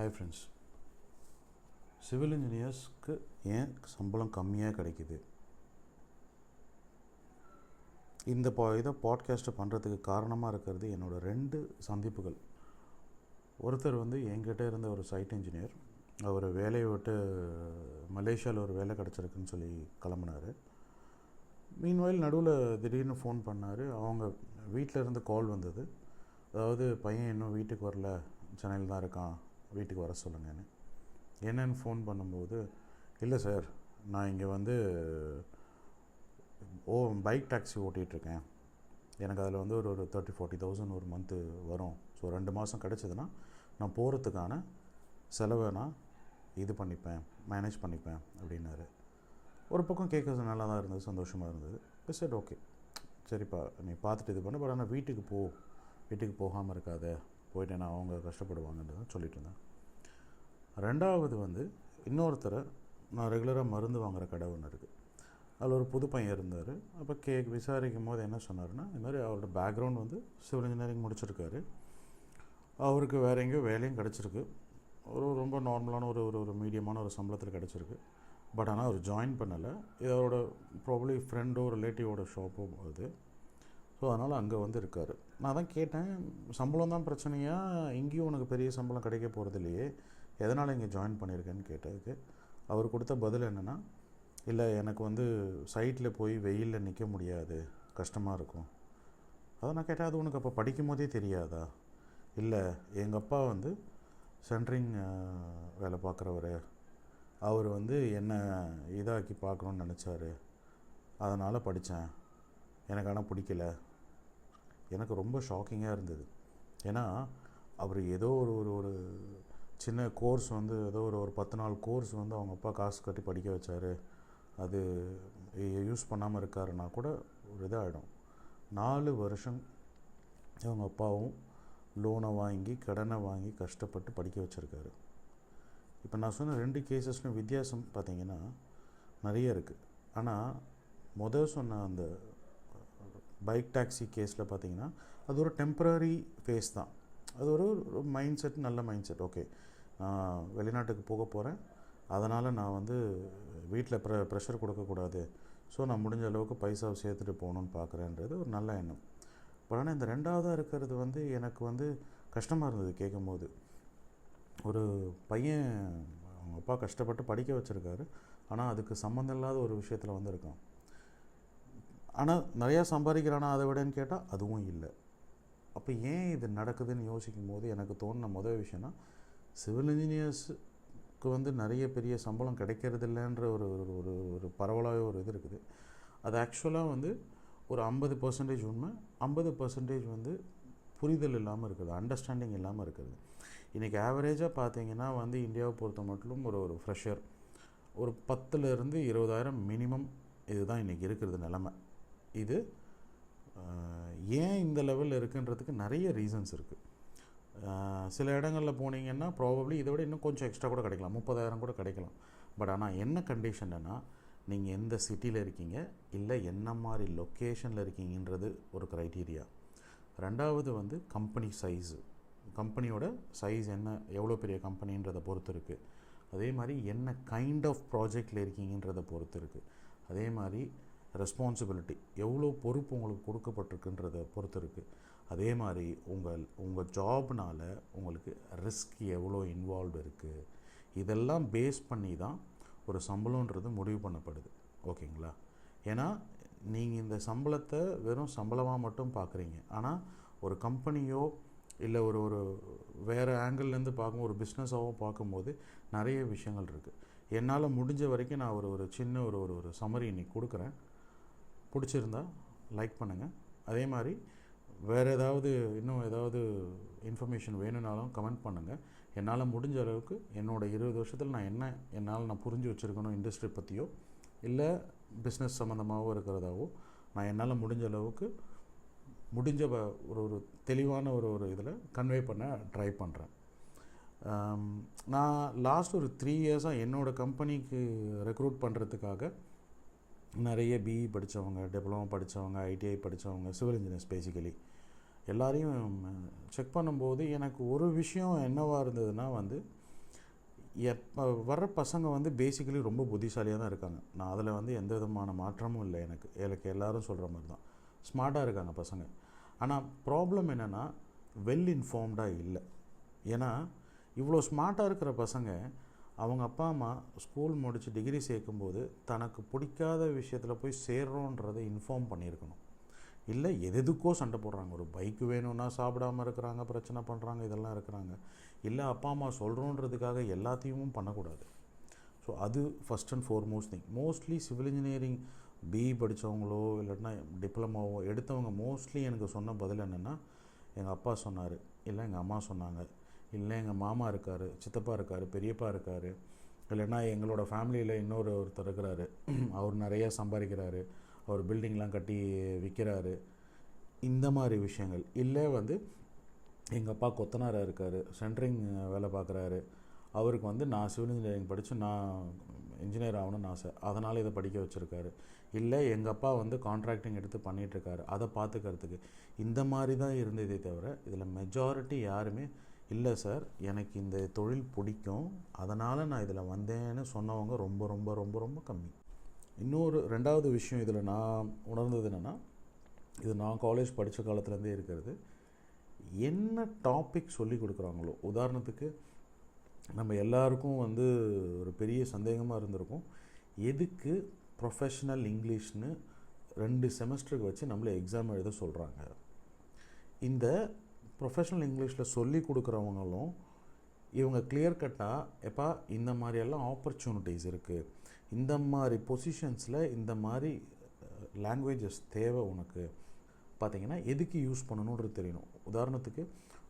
Hi friends civil இன்ஜினியர்ஸ்க்கு ஏன் சம்பளம் கம்மியாக கிடைக்குது? இந்த பா இதை பாட்காஸ்ட்டை பண்ணுறதுக்கு காரணமாக இருக்கிறது என்னோடய ரெண்டு சந்திப்புகள். ஒருத்தர் வந்து என்கிட்ட இருந்த ஒரு சைட் இன்ஜினியர் அவர் வேலையை விட்டு மலேசியாவில் ஒரு வேலை கிடச்சிருக்குன்னு சொல்லி கிளம்புனார். மீன்வாயில் நடுவில் திடீர்னு ஃபோன் பண்ணார். அவங்க வீட்டில் இருந்து கால் வந்தது. அதாவது பையன் இன்னும் வீட்டுக்கு வரல. சென்னையில் தான் இருக்கான். வீட்டுக்கு வர சொல்லுங்கன்னு என்னன்னு ஃபோன் பண்ணும்போது இல்லை சார் நான் இங்கே வந்து ஓ பைக் டாக்ஸி ஓட்டிகிட்ருக்கேன் எனக்கு அதில் வந்து ஒரு ஒரு தேர்ட்டி ஃபார்ட்டி தௌசண்ட் ஒரு மந்த்து வரும். ஸோ ரெண்டு மாதம் கிடச்சிதுன்னா நான் போகிறதுக்கான செலவை நான் இது பண்ணிப்பேன் மேனேஜ் பண்ணிப்பேன் அப்படின்னாரு. ஒரு பக்கம் கேட்குறது நல்லா தான் இருந்தது சந்தோஷமாக இருந்தது. சரி ஓகே சரிப்பா நீ பார்த்துட்டு இது பண்ணு பட் ஆனால் வீட்டுக்கு போ. வீட்டுக்கு போகாமல் இருக்காத. போயிட்டேன்னா அவங்க கஷ்டப்படுவாங்கன்றதை சொல்லிட்டு இருந்தேன் ரெண்டாவது வந்து இன்னொருத்தரை நான் ரெகுலராக மருந்து வாங்குகிற கடை ஒன்று இருக்குது அதில் ஒரு புது பையன் இருந்தார். அப்போ கேக் விசாரிக்கும் போது என்ன சொன்னார்னா இந்த மாதிரி அவரோட பேக்ரவுண்ட் வந்து சிவில் இன்ஜினியரிங் முடிச்சிருக்காரு. அவருக்கு வேறு எங்கேயோ வேலையும் கிடச்சிருக்கு. ஒரு ரொம்ப நார்மலான ஒரு ஒரு ஒரு மீடியமான ஒரு சம்பளத்தில் கிடச்சிருக்கு. பட் ஆனால் அவர் ஜாயின் பண்ணலை. இது அவரோட ப்ராப்ளி ஃப்ரெண்டோ ரிலேட்டிவோட ஷாப்போ அது. ஸோ அதனால் அங்கே வந்து இருக்கார் நான் தான் கேட்டேன் சம்பளம் தான் பிரச்சனையா? இங்கேயும் உனக்கு பெரிய சம்பளம் கிடைக்க போகிறதுலையே எதனால் இங்கே ஜாயின் பண்ணியிருக்கேன்னு கேட்டதுக்கு அவர் கொடுத்த பதில் என்னென்னா இல்லை எனக்கு வந்து சைட்டில் போய் வெயிலில் நிற்க முடியாது. கஷ்டமாக இருக்கும். அதை நான் கேட்டேன் அது உனக்கு அப்போ படிக்கும் போதே தெரியாதா? இல்லை எங்கள் அப்பா வந்து சென்ட்ரிங் வேலை பார்க்குறவர். அவர் வந்து என்ன இதாக்கி பார்க்கணுன்னு நினச்சாரு. அதனால் படித்தேன் எனக்கு ஆனால் பிடிக்கல. எனக்கு ரொம்ப ஷாக்கிங்காக இருந்தது. ஏன்னா அவர் ஏதோ ஒரு ஒரு ஒரு சின்ன கோர்ஸ் வந்து ஏதோ ஒரு ஒரு பத்து நாள் கோர்ஸ் வந்து அவங்க அப்பா காசு கட்டி படிக்க வச்சார். அது யூஸ் பண்ணாமல் இருக்காருன்னா கூட ஒரு இதாகிடும் நாலு வருஷம் அவங்க அப்பாவும் லோனை வாங்கி கடனை வாங்கி கஷ்டப்பட்டு படிக்க வச்சுருக்காரு. இப்போ நான் சொன்ன ரெண்டு கேசஸ்லையும் வித்தியாசம் பார்த்திங்கன்னா நிறைய இருக்குது ஆனால் முதல் சொன்ன அந்த பைக் டாக்ஸி கேஸில் பார்த்தீங்கன்னா அது ஒரு டெம்ப்ரரி ஃபேஸ் தான். அது ஒரு மைண்ட் செட் நல்ல மைண்ட் செட் ஓகே நான் வெளிநாட்டுக்கு போக போகிறேன் அதனால் நான் வந்து வீட்டில் ப்ரெ ப்ரெஷர் கொடுக்கக்கூடாது. ஸோ நான் முடிஞ்ச அளவுக்கு பைசாவை சேர்த்துட்டு போகணுன்னு பார்க்குறேன்றது ஒரு நல்ல எண்ணம். பட் ஆனால் இந்த ரெண்டாவதாக இருக்கிறது வந்து எனக்கு வந்து கஷ்டமாக இருந்தது கேட்கும்போது. ஒரு பையன் அவங்க அப்பா கஷ்டப்பட்டு படிக்க வச்சுருக்காரு. ஆனால் அதுக்கு சம்மந்தம் இல்லாத ஒரு விஷயத்தில் வந்து இருக்கான். ஆனால் நிறையா சம்பாதிக்கிறானா அதை விடன்னு கேட்டால் அதுவும் இல்லை. அப்போ ஏன் இது நடக்குதுன்னு யோசிக்கும் போது எனக்கு தோணுன முதல் விஷயம்னா சிவில் இன்ஜினியர்ஸுக்கு வந்து நிறைய பெரிய சம்பளம் கிடைக்கிறது இல்லைன்ற ஒரு ஒரு ஒரு ஒரு பரவலாக ஒரு இது இருக்குது. அது ஆக்சுவலாக வந்து ஒரு ஐம்பது பர்சன்டேஜ் உண்மை ஐம்பது பர்சன்டேஜ் வந்து புரிதல் இல்லாமல் இருக்குது அண்டர்ஸ்டாண்டிங் இல்லாமல் இருக்குது. இன்றைக்கி ஆவரேஜாக பார்த்தீங்கன்னா வந்து இந்தியாவை பொறுத்த மட்டும் ஒரு ஒரு ஃப்ரெஷர் ஒரு பத்துலேருந்து இருபதாயிரம் மினிமம் இதுதான் இன்றைக்கி இருக்கிறது நிலமை. இது ஏன் இந்த லெவலில் இருக்குன்றதுக்கு நிறைய ரீசன்ஸ் இருக்குது சில இடங்களில் போனீங்கன்னா ப்ராபப்ளி இதை விட இன்னும் கொஞ்சம் எக்ஸ்ட்ரா கூட கிடைக்கலாம். முப்பதாயிரம் கூட கிடைக்கலாம். பட் ஆனால் என்ன கண்டிஷன்னா நீங்கள் எந்த சிட்டியில் இருக்கீங்க இல்லை என்ன மாதிரி லொக்கேஷனில் இருக்கீங்கன்றது ஒரு க்ரைட்டீரியா ரெண்டாவது வந்து கம்பெனி சைஸு கம்பெனியோட சைஸ் என்ன எவ்வளோ பெரிய கம்பெனின்றதை பொறுத்து இருக்குது அதே மாதிரி என்ன கைண்ட் ஆஃப் ப்ராஜெக்டில் இருக்கீங்கன்றதை பொறுத்து இருக்குது அதே மாதிரி ரெஸ்பான்சிபிலிட்டி எவ்வளோ பொறுப்பு உங்களுக்கு கொடுக்கப்பட்டிருக்குன்றதை பொறுத்து இருக்குது அதே மாதிரி உங்கள் உங்கள் ஜாப்னால் உங்களுக்கு ரிஸ்க் எவ்வளோ இன்வால்வ் இருக்குது இதெல்லாம் பேஸ் பண்ணி தான் ஒரு சம்பளன்றது முடிவு பண்ணப்படுது. ஓகேங்களா? ஏன்னா நீங்கள் இந்த சம்பளத்தை வெறும் சம்பளமாக மட்டும் பார்க்குறீங்க ஆனால் ஒரு கம்பெனியோ இல்லை ஒரு ஒரு வேறு ஆங்கிள்லேருந்து பார்க்கும் ஒரு பிஸ்னஸாகவும் பார்க்கும்போது நிறைய விஷயங்கள் இருக்குது என்னால் முடிஞ்ச வரைக்கும் நான் ஒரு ஒரு சின்ன ஒரு ஒரு ஒரு சமரி இன்னைக்கு கொடுக்குறேன். பிடிச்சிருந்தா லைக் பண்ணுங்கள் அதே மாதிரி வேறு ஏதாவது இன்னும் ஏதாவது இன்ஃபர்மேஷன் வேணும்னாலும் கமெண்ட் பண்ணுங்கள் என்னால் முடிஞ்ச அளவுக்கு என்னோடய இருபது வருஷத்தில் நான் என்ன என்னால் நான் புரிஞ்சு வச்சுருக்கணும் இண்டஸ்ட்ரி பற்றியோ இல்லை பிஸ்னஸ் சம்மந்தமாகவோ இருக்கிறதாவோ நான் என்னால் முடிஞ்ச அளவுக்கு முடிஞ்ச ஒரு ஒரு தெளிவான ஒரு ஒரு இதில் கன்வே பண்ண ட்ரை பண்ணுறேன் நான் லாஸ்ட் ஒரு த்ரீ இயர்ஸாக என்னோடய கம்பெனிக்கு ரெக்ரூட் பண்ணுறதுக்காக நிறைய பிஇ படித்தவங்க டிப்ளமோ படித்தவங்க ஐடிஐ படித்தவங்க சிவில் இன்ஜினியர்ஸ் பேசிக்கலி எல்லாரையும் செக் பண்ணும்போது எனக்கு ஒரு விஷயம் என்னவாக இருந்ததுன்னா வந்து எப்போ வர்ற பசங்க வந்து பேசிக்கலி ரொம்ப புத்திசாலியாக தான் இருக்காங்க. நான் அதில் வந்து எந்த விதமான மாற்றமும் இல்லை எனக்கு. எனக்கு எல்லோரும் சொல்கிற மாதிரி தான். ஸ்மார்ட்டாக இருக்காங்க பசங்க. ஆனால் ப்ராப்ளம் என்னென்னா வெல் இன்ஃபார்ம்டாக இல்லை. ஏன்னா இவ்வளோ ஸ்மார்ட்டாக இருக்கிற பசங்க அவங்க அப்பா அம்மா ஸ்கூல் முடித்து டிகிரி சேர்க்கும்போது தனக்கு பிடிக்காத விஷயத்தில் போய் சேர்றோன்றதை இன்ஃபார்ம் பண்ணியிருக்கணும். இல்லை எதுக்கோ சண்டை போடுறாங்க. ஒரு பைக் வேணும்னா சாப்பிடாம இருக்கிறாங்க பிரச்சனை பண்ணுறாங்க இதெல்லாம் இருக்கிறாங்க. இல்லை அப்பா அம்மா சொல்கிறோன்றதுக்காக எல்லாத்தையும் பண்ணக்கூடாது. ஸோ அது first and foremost thing mostly civil engineering BE படித்தவங்களோ இல்லைன்னா டிப்ளமாவோ எடுத்தவங்க மோஸ்ட்லி எனக்கு சொன்ன பதில் என்னென்னா எங்கள் அப்பா சொன்னார் இல்லை எங்கள் அம்மா சொன்னாங்க இல்லை எங்கள் மாமா இருக்கார் சித்தப்பா இருக்கார் பெரியப்பா இருக்கார். இல்லைன்னா எங்களோட ஃபேமிலியில் இன்னொரு ஒருத்தர் இருக்கிறாரு. அவர் நிறைய சம்பாதிக்கிறாரு. அவர் பில்டிங்லாம் கட்டி விற்கிறாரு இந்த மாதிரி விஷயங்கள். இல்லை வந்து எங்கள் அப்பா கொத்தனாராக இருக்கார் சென்ட்ரிங் வேலை பார்க்குறாரு. அவருக்கு வந்து நான் சிவில் இன்ஜினியரிங் படித்து நான் இன்ஜினியர் ஆகணும்னு ஆசை. அதனால் இதை படிக்க வச்சுருக்காரு. இல்லை எங்கள் அப்பா வந்து கான்ட்ராக்டிங் எடுத்து பண்ணிகிட்ருக்காரு அதை பார்த்துக்கிறதுக்கு. இந்த மாதிரி தான் இருந்ததே தவிர இதில் மெஜாரிட்டி யாருமே இல்லை சார் எனக்கு இந்த தொழில் பிடிக்கும். அதனால் நான் இதில் வந்தேன்னு சொன்னவங்க ரொம்ப ரொம்ப ரொம்ப ரொம்ப கம்மி. இன்னொரு ரெண்டாவது விஷயம் இதில் நான் உணர்ந்தது என்னென்னா இது நான் காலேஜ் படித்த காலத்துலேருந்தே இருக்கிறது. என்ன டாபிக் சொல்லி கொடுக்குறாங்களோ உதாரணத்துக்கு நம்ம எல்லாருக்கும் வந்து ஒரு பெரிய சந்தேகமாக இருந்திருக்கும். எதுக்கு ப்ரொஃபஷ்னல் இங்கிலீஷ்னு ரெண்டு செமஸ்டருக்கு வச்சு நம்மளை எக்ஸாம் எழுத சொல்கிறாங்க இந்த ப்ரொஃபஷ்னல் இங்கிலீஷில் சொல்லி கொடுக்குறவங்களும் இவங்க கிளியர் கட்டாக எப்பா இந்த மாதிரியெல்லாம் ஆப்பர்ச்சுனிட்டிஸ் இருக்குது இந்த மாதிரி பொசிஷன்ஸில் இந்த மாதிரி லாங்குவேஜஸ் தேவை உனக்கு. பார்த்தீங்கன்னா எதுக்கு யூஸ் பண்ணணுன்றது தெரியணும். உதாரணத்துக்கு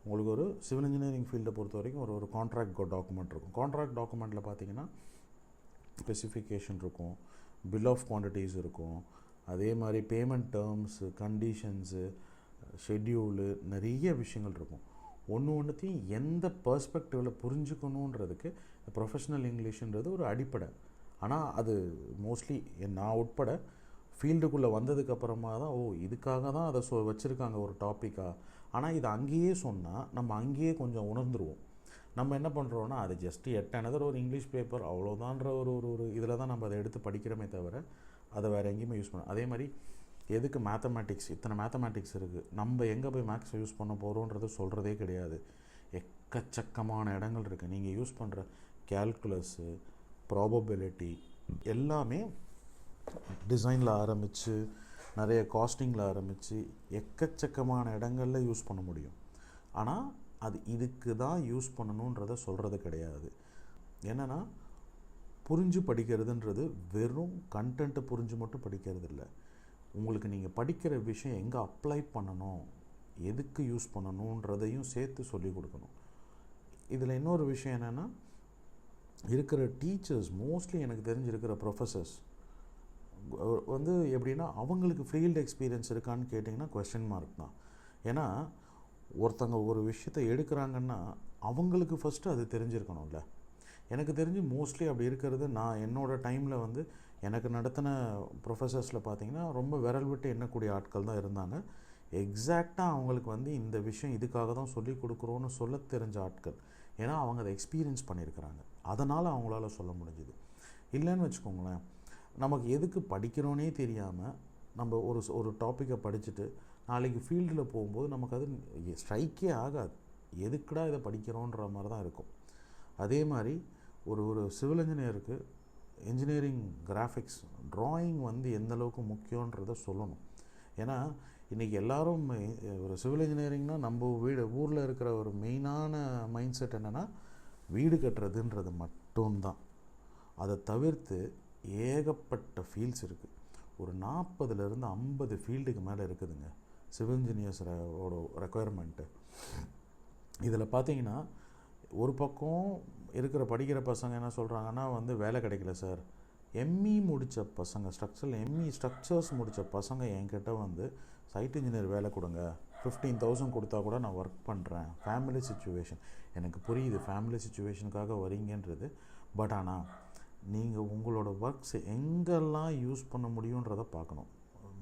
உங்களுக்கு ஒரு சிவில் இன்ஜினியரிங் ஃபீல்டை பொறுத்த வரைக்கும் ஒரு ஒரு கான்ட்ராக்ட் டாக்குமெண்ட் இருக்கும். கான்ட்ராக்ட் டாக்குமெண்ட்டில் பார்த்தீங்கன்னா ஸ்பெசிஃபிகேஷன் இருக்கும். பில் ஆஃப் குவான்டிட்டிஸ் இருக்கும். அதே மாதிரி பேமெண்ட் டேர்ம்ஸு கண்டிஷன்ஸு ஷெட்யூலு நிறைய விஷயங்கள் இருக்கும். ஒன்று ஒன்றுத்தையும் எந்த பர்ஸ்பெக்டிவில் புரிஞ்சுக்கணுன்றதுக்கு ப்ரொஃபஷ்னல் இங்கிலீஷுன்றது ஒரு அடிப்படை. ஆனால் அது மோஸ்ட்லி நான் உட்பட ஃபீல்டுக்குள்ளே வந்ததுக்கப்புறமா தான் ஓ இதுக்காக தான் அதை சொ வச்சுருக்காங்க ஒரு டாப்பிக்காக ஆனால் இது அங்கேயே சொன்னால் நம்ம அங்கேயே கொஞ்சம் உணர்ந்துருவோம். நம்ம என்ன பண்ணுறோன்னா அது ஜஸ்ட்டு எட்டனதர் ஒரு இங்கிலீஷ் பேப்பர் அவ்வளோதான்ற ஒரு ஒரு ஒரு இதில் தான் நம்ம அதை எடுத்து படிக்கிறோமே தவிர அதை வேறு எங்கேயுமே யூஸ் பண்ணோம் அதே மாதிரி எதுக்கு மேத்தமேட்டிக்ஸ் இத்தனை மேத்தமேட்டிக்ஸ் இருக்குது நம்ம எங்கே போய் மேக்ஸ் யூஸ் பண்ண போகிறோன்றது சொல்கிறதே கிடையாது. எக்கச்சக்கமான இடங்கள் இருக்குது நீங்கள் யூஸ் பண்ணுற கேல்குலஸ்ஸு ப்ராபபிலிட்டி எல்லாமே டிசைனில் ஆரம்பித்து நிறைய காஸ்டிங்கில் ஆரம்பித்து எக்கச்சக்கமான இடங்களில் யூஸ் பண்ண முடியும். ஆனால் அது இதுக்கு தான் யூஸ் பண்ணணுன்றத சொல்கிறது கிடையாது. என்னென்னா புரிஞ்சு படிக்கிறதுன்றது வெறும் கண்டென்ட்டை புரிஞ்சு மட்டும் படிக்கிறது இல்லை உங்களுக்கு நீங்கள் படிக்கிற விஷயம் எங்கே அப்ளை பண்ணணும்? எதுக்கு யூஸ் பண்ணணுன்றதையும் சேர்த்து சொல்லி கொடுக்கணும். இதில் இன்னொரு விஷயம் என்னென்னா இருக்கிற டீச்சர்ஸ் மோஸ்ட்லி எனக்கு தெரிஞ்சிருக்கிற ப்ரொஃபஸர்ஸ் வந்து எப்படின்னா அவங்களுக்கு ஃபீல்டு எக்ஸ்பீரியன்ஸ் இருக்கான்னு கேட்டிங்கன்னா கொஸ்டின் மார்க் தான். ஏன்னா ஒருத்தங்க ஒரு விஷயத்தை எடுக்கிறாங்கன்னா அவங்களுக்கு ஃபஸ்ட்டு அது தெரிஞ்சிருக்கணும்ல. எனக்கு தெரிஞ்சு மோஸ்ட்லி அப்படி இருக்கிறது நான் என்னோடய டைமில் வந்து எனக்கு நடத்தின ப்ரொஃபஸர்ஸில் பார்த்தீங்கன்னா ரொம்ப விரல் விட்டு எண்ணக்கூடிய ஆட்கள் தான் இருந்தாங்க. எக்ஸாக்டாக அவங்களுக்கு வந்து இந்த விஷயம் இதுக்காக தான் சொல்லி கொடுக்குறோன்னு சொல்ல தெரிஞ்ச ஆட்கள். ஏன்னா அவங்க அதை எக்ஸ்பீரியன்ஸ் பண்ணியிருக்கிறாங்க. அதனால் அவங்களால சொல்ல முடிஞ்சுது. இல்லைன்னு வச்சுக்கோங்களேன் நமக்கு எதுக்கு படிக்கிறோன்னே தெரியாமல் நம்ம ஒரு ஒரு டாப்பிக்கை படிச்சுட்டு நாளைக்கு ஃபீல்டில் போகும்போது நமக்கு அது ஸ்ட்ரைக்கே ஆகாது. எதுக்குடா இதை படிக்கிறோன்ற மாதிரி தான் இருக்கும். அதே மாதிரி ஒரு ஒரு சிவில் இன்ஜினியருக்கு இன்ஜினியரிங் கிராஃபிக்ஸ் ட்ராயிங் வந்து எந்த அளவுக்கு முக்கியன்றதை சொல்லணும். ஏன்னா இன்றைக்கி எல்லோரும் ஒரு சிவில் இன்ஜினியரிங்னால் நம்ம வீடு ஊரில் இருக்கிற ஒரு மெயினான மைண்ட் செட் என்னென்னா வீடு கட்டுறதுன்றது மட்டும்தான். அதை தவிர்த்து ஏகப்பட்ட ஃபீல்ட்ஸ் இருக்குது ஒரு நாற்பதுலேருந்து ஐம்பது ஃபீல்டுக்கு மேலே இருக்குதுங்க. சிவில் இன்ஜினியர்ஸோட ரெக்குயர்மெண்ட்டு இதில் பார்த்தீங்கன்னா ஒரு பக்கம் இருக்கிற படிக்கிற பசங்க என்ன சொல்கிறாங்கன்னா வந்து வேலை கிடைக்கல சார். எம்இ முடித்த பசங்க ஸ்ட்ரக்சரில் எம்இ ஸ்ட்ரக்சர்ஸ் முடித்த பசங்க என்கிட்ட வந்து சைட் இன்ஜினியர் வேலை கொடுங்க. ஃபிஃப்டீன் தௌசண்ட் கொடுத்தா கூட நான் ஒர்க் பண்ணுறேன் ஃபேமிலி சுச்சுவேஷன் எனக்கு புரியுது ஃபேமிலி சுச்சுவேஷனுக்காக வரீங்கன்றது பட் ஆனால் நீங்கள் உங்களோட ஒர்க்ஸ் எங்கெல்லாம் யூஸ் பண்ண முடியுன்றதை பார்க்கணும்.